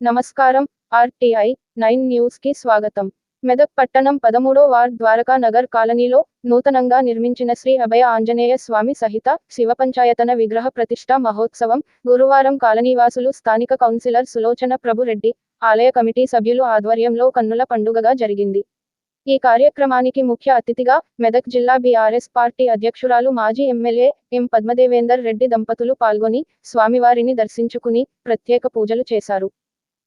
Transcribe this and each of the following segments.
నమస్కారం RTI nine న్యూస్కి స్వాగతం. మెదక్ పట్టణం పదమూడో వార్డ్ ద్వారకా నగర్ కాలనీలో నూతనంగా నిర్మించిన శ్రీ అభయ ఆంజనేయ స్వామి సహిత శివ పంచాయతన విగ్రహ ప్రతిష్ఠా మహోత్సవం గురువారం కాలనీవాసులు స్థానిక కౌన్సిలర్ సులోచన ప్రభురెడ్డి ఆలయ కమిటీ సభ్యులు ఆధ్వర్యంలో కన్నుల పండుగగా జరిగింది. ఈ కార్యక్రమానికి ముఖ్య అతిథిగా మెదక్ జిల్లా బీఆర్ఎస్ పార్టీ అధ్యక్షురాలు మాజీ ఎమ్మెల్యే ఎం పద్మదేవేందర్ రెడ్డి దంపతులు పాల్గొని స్వామివారిని దర్శించుకుని ప్రత్యేక పూజలు చేశారు.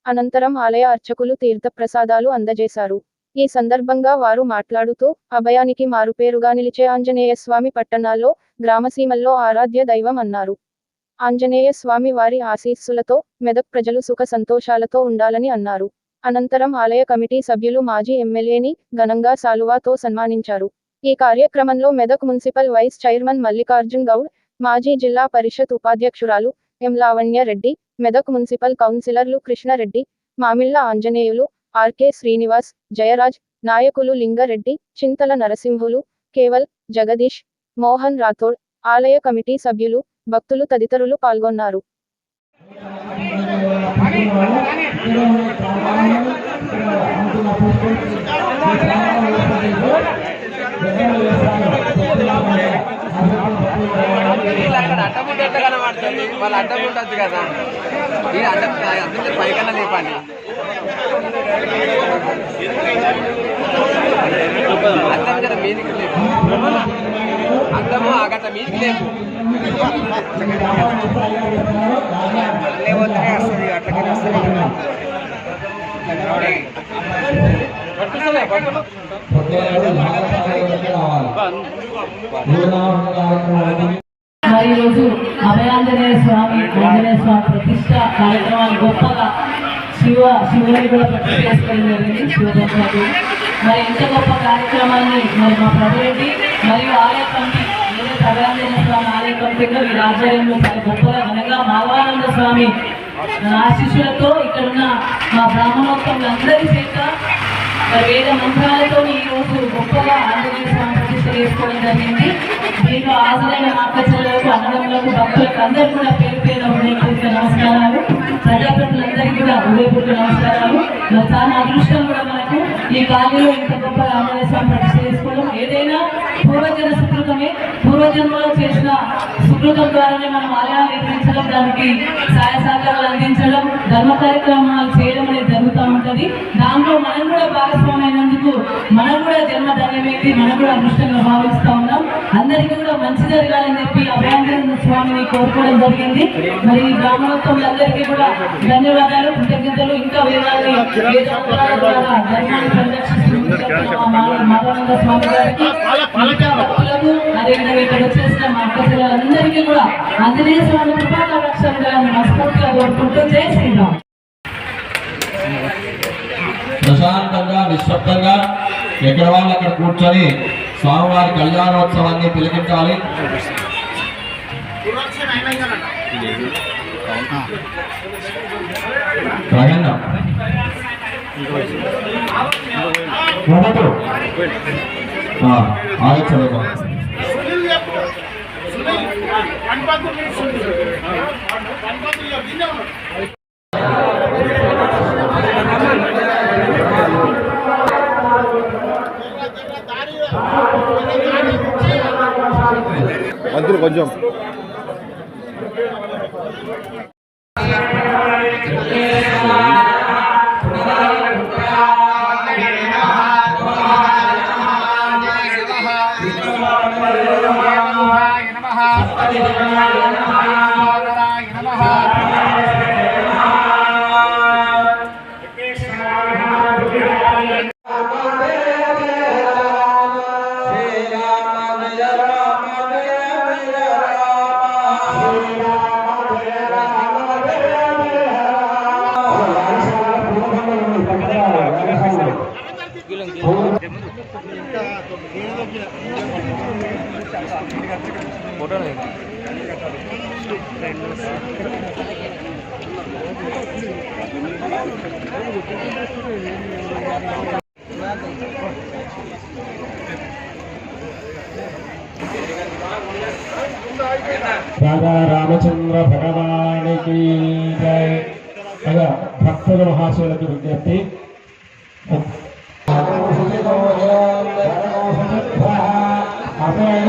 అనంతరం ఆలయ అర్చకులు తీర్థప్రసాదాలు అందజేశారు. ఈ సందర్భంగా వారు మాట్లాడుతూ అభయానికి మారుపేరుగా నిలిచే ఆంజనేయ స్వామి పట్టణాల్లో గ్రామసీమల్లో ఆరాధ్య దైవం అన్నారు. ఆంజనేయ స్వామి వారి ఆశీస్సులతో మెదక్ ప్రజలు సుఖ సంతోషాలతో ఉండాలని అన్నారు. అనంతరం ఆలయ కమిటీ సభ్యులు మాజీ ఎమ్మెల్యేని ఘనంగా సాలువాతో సన్మానించారు. ఈ కార్యక్రమంలో Medak municipal vice chairman Mallikarjun Goud మాజీ జిల్లా పరిషత్ ఉపాధ్యక్షురాలు ఎం. లావణ్య రెడ్డి మెదక్ మున్సిపల్ కౌన్సిలర్లు కృష్ణారెడ్డి మామిళ్ళ ఆంజనేయులు ఆర్కే శ్రీనివాస్ జయరాజ్ నాయకులు లింగారెడ్డి చింతల నరసింహులు కేవల్ జగదీష్ మోహన్ రాథోడ్ ఆలయ కమిటీ సభ్యులు భక్తులు తదితరులు పాల్గొన్నారు. వీళ్ళు అక్కడ అడ్డముంటే ఎట్లా కనబడుతుంది వాళ్ళు అడ్డం ఉండొచ్చు కదా. మీరు అడ్డం అందుకే పైకన్నా లేపండి. అద్దం కదా మీదికి లేపు. అద్దము ఆ మీదికి లేపు. లేకపోతే వస్తుంది వస్తుంది మరి ఈరోజు అభయాంజనేయ స్వామి ఆంజనేయ స్వామి ప్రతిష్ట కార్యక్రమాలు గొప్పగా శివ శివుని కూడా ప్రతిష్ట చేసుకోవడం జరిగింది శివదంపతులు. మరి ఇంత గొప్ప కార్యక్రమాన్ని మరి మా ప్రభురెడ్డి మరియు ఆలయ కమిటీ ఏదైతే అభయాంజనేయ స్వామి ఆలయ కమిటీలో ఈ ఆధ్వర్యంలో చాలా గొప్పగా ఘనంగా మాధవానంద స్వామి ఆశీస్సులతో ఇక్కడున్న మా బ్రాహ్మణోత్సవం అందరి చేత మరి వేద మంత్రాలతో ఈ రోజు గొప్పగా ఆంజనేయ స్వామి ప్రతిష్ట చేసుకోవడం జరిగింది. దీంట్లో హాజరైన అక్కచెల్లెలకు అన్నదమ్ములకు భక్తులకు అందరూ కూడా పేరు పేరు హృదయపూర్వక నమస్కారాలు. ప్రజాప్రతినిధులందరికీ కూడా హృదయపూర్వక నమస్కారాలు. చాలా అదృష్టం కూడా మనకు. ఈ కాలంలో ఇంత గొప్పగా ఆంజనేయ స్వామి ప్రతిష్ట చేసుకోవడం ఏదైనా పూర్వజన సుకృతమే. పూర్వజన్మలో చేసిన సుకృతం ద్వారానే మనం ఆలయాలు నిర్మించడం దానికి సహాయ సహకారాలు అందించడం ధర్మ కార్యక్రమాలు చేయడం అనేది జరుగుతూ ఉంటుంది. దాంట్లో మనం కూడా భాగస్వామైన అయినందుకు మనం కూడా జన్మ ధన్యమైంది మనం కూడా అదృష్టంగా భావిస్తా ఉన్నాం. అందరికీ కూడా మంచి జరగాలని చెప్పి అభయాంజన స్వామిని కోరుకోవడం జరిగింది. మరి ఈ అందరికీ కూడా ధన్యవాదాలు కృతజ్ఞతలు ఇంకా వేదాన్ని వేదోత్తరాల ద్వారా ధర్మాన్ని పరిరక్షిస్తున్న మా మాధవానంద స్వామి గారికి ఇంకా భక్తులకు అదేవిధంగా ఇక్కడ వచ్చేసిన మా అక్కలందరికీ కూడా ఆంజనేయ స్వామి కృపా కటాక్షాలను మనస్ఫూర్తిగా కోరుకుంటూ జై శ్రీరామ్. ప్రశాంతంగా నిశ్శబ్దంగా ఎక్కడ వాళ్ళు అక్కడ కూర్చొని స్వామివారి కళ్యాణోత్సవాన్ని తిలకించాలి. రగన్న మొదలు Пойдем. మంత్రులు కొంచెం రాధా రామచంద్ర భగవానికి జై అలా భక్తుల మహాశయులకు విజ్ఞప్తి అపేణ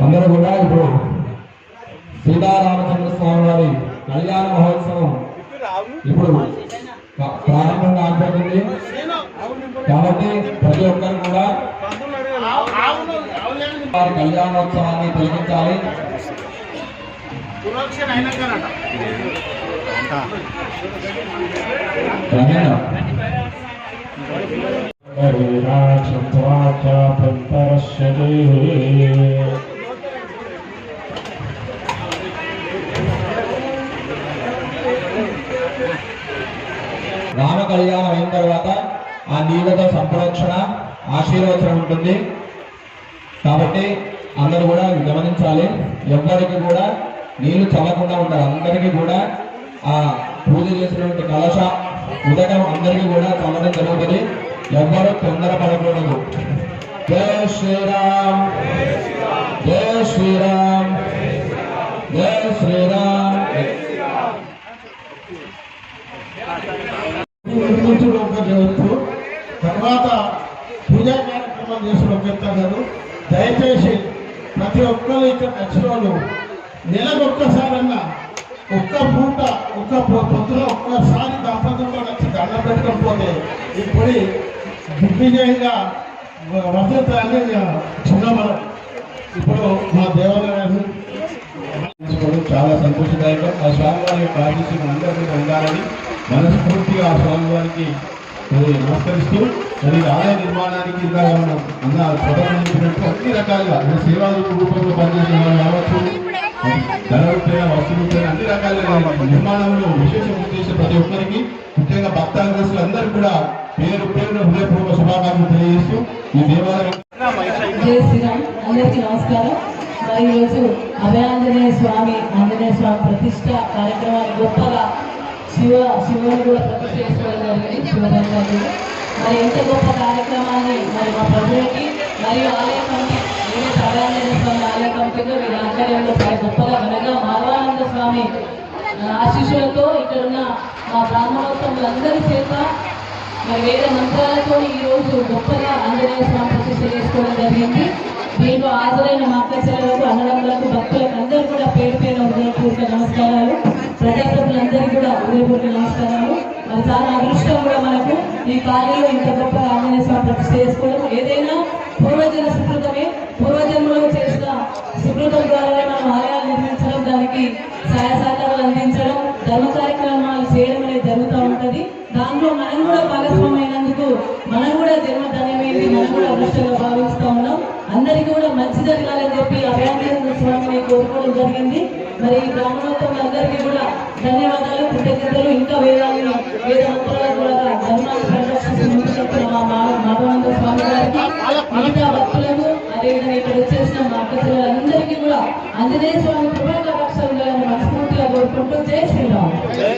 అందరూ కూడా ఇప్పుడు సీతారామచంద్ర స్వామి వారి కళ్యాణ మహోత్సవం ఇప్పుడు ప్రారంభం కాబోతుంది కాబట్టి ప్రతి ఒక్కరు కూడా వారి కళ్యాణోత్సవాన్ని తొలగించాలి రమేణ రామ కళ్యాణం అయిన తర్వాత ఆ నీళ్ళతో సంప్రోక్షణ ఆశీర్వచనం ఉంటుంది. కాబట్టి అందరూ కూడా గమనించాలి. ఎవ్వరికి కూడా నీళ్ళు చల్లకుండా ఉండాలి. అందరికీ కూడా ఆ పూజ చేసినటువంటి కలశ ఉదకం అందరికీ కూడా చల్లడం జరుగుతుంది ఎవ్వరూ తొందర పడకూడదు. జయ శ్రీరామ్. జయ శ్రీరామ్. జయ శ్రీరామ్. నిర్మించడం ఒక జరుగుతూ తర్వాత పూజా కార్యక్రమం చేసిన ఒక చెప్తాను దయచేసి ప్రతి ఒక్కరు ఇక్కడ నచ్చిన వాళ్ళు నెలకు ఒక్కసారన్నా ఒక్క పూట ఒక్క పొద్దున ఒక్కసారి దంపతులతో వచ్చి దండం పెట్టకపోతే ఇప్పుడు దిగ్విజయంగా వర్తించాలని చిన్నమనం ఇప్పుడు మా దేవాలయాన్ని చాలా సంతోషదాయకం. ఆ స్వామివారి యొక్క ఆశీస్సులు అందరికీ ఉండాలని మనస్ఫూర్తిగా ఆ స్వామివారికి మరి నమస్కరిస్తూ మరి ఆలయ నిర్మాణానికి ఇంకా మనం అన్న చెప్పినట్టు అన్ని రకాలుగా సేవా రూపంలో పనిచేసిన వాళ్ళు కావచ్చు. ధనరూపేణ వస్తురూపేణ అన్ని రకాలుగా నిర్మాణంలో విశేషం చేసే ప్రతి ఒక్కరికి ముఖ్యంగా భక్తాగ్రస్తులు అందరికీ కూడా పేరు పేరున హృదయపూర్వక శుభాకాంక్షలు తెలియజేస్తూ ఈ దేవాలయం జై శ్రీరామ్. అందరికీ నమస్కారం. మరి ఈరోజు అభయాంజనేయ స్వామి ఆంజనేయ స్వామి ప్రతిష్ట కార్యక్రమాన్ని గొప్పగా శివ శివుని కూడా ప్రతిష్ట చేసుకోవడం జరిగింది. శివదండాలు మరి ఎంత గొప్ప కార్యక్రమాన్ని మరి మా ప్రజలకి మరియు ఆలయ కమిటీ ఏదైతే అభయాంజనేయ స్వామి ఆలయ కమిటీలో వీరి ఆధ్వర్యంలో చాలా గొప్పగా ఘనంగా మాధవానంద స్వామి ఆ, ఆశీస్సులతో ఇక్కడ ఉన్న మా బ్రాహ్మణోత్సవులందరి చేత మరి వేద మంత్రాలతో ఈ రోజు గొప్పగా ఆంజనేయ స్వామి ప్రతిష్ట చేసుకోవడం జరిగింది. దీంట్లో హాజరైన మా అక్క చెల్లెలకు అన్నదమ్ములకు భక్తులకు అందరూ కూడా పేరు పేరు హృదయపూర్వక నమస్కారాలు. ప్రజాప్రతినిధులందరికీ కూడా హృదయపూర్వక నమస్కారాలు. మరి చాలా అదృష్టం కూడా మనకు ఈ కార్యంలో ఇంత గొప్పగా ఆంజనేయ స్వామి ప్రతిష్ట చేసుకోవడం. ఏదైనా పూర్వజన సుకృతమే. పూర్వజన్మలో చేసిన సుకృతం ద్వారానే మనం ఆలయాలు నిర్మించడం. దానికి సహాయ కోరుకోవడం జరిగింది. మరి ఈ బ్రాహ్మణోత్తములందరికీ కూడా ధన్యవాదాలు కృతజ్ఞతలు ఇంకా వేదాలను వేద మంత్రాల ద్వారా ధర్మాన్ని పరిరక్షిస్తూ మా మా- స్వామి గారికి మిగతా భక్తులకు అదేవిధంగా ఇక్కడ వచ్చేసిన మా అక్క కూడా ఆంజనేయ స్వామి కృపా కటాక్షాలు మనస్ఫూర్తిగా కోరుకుంటూ జై శ్రీరామ్.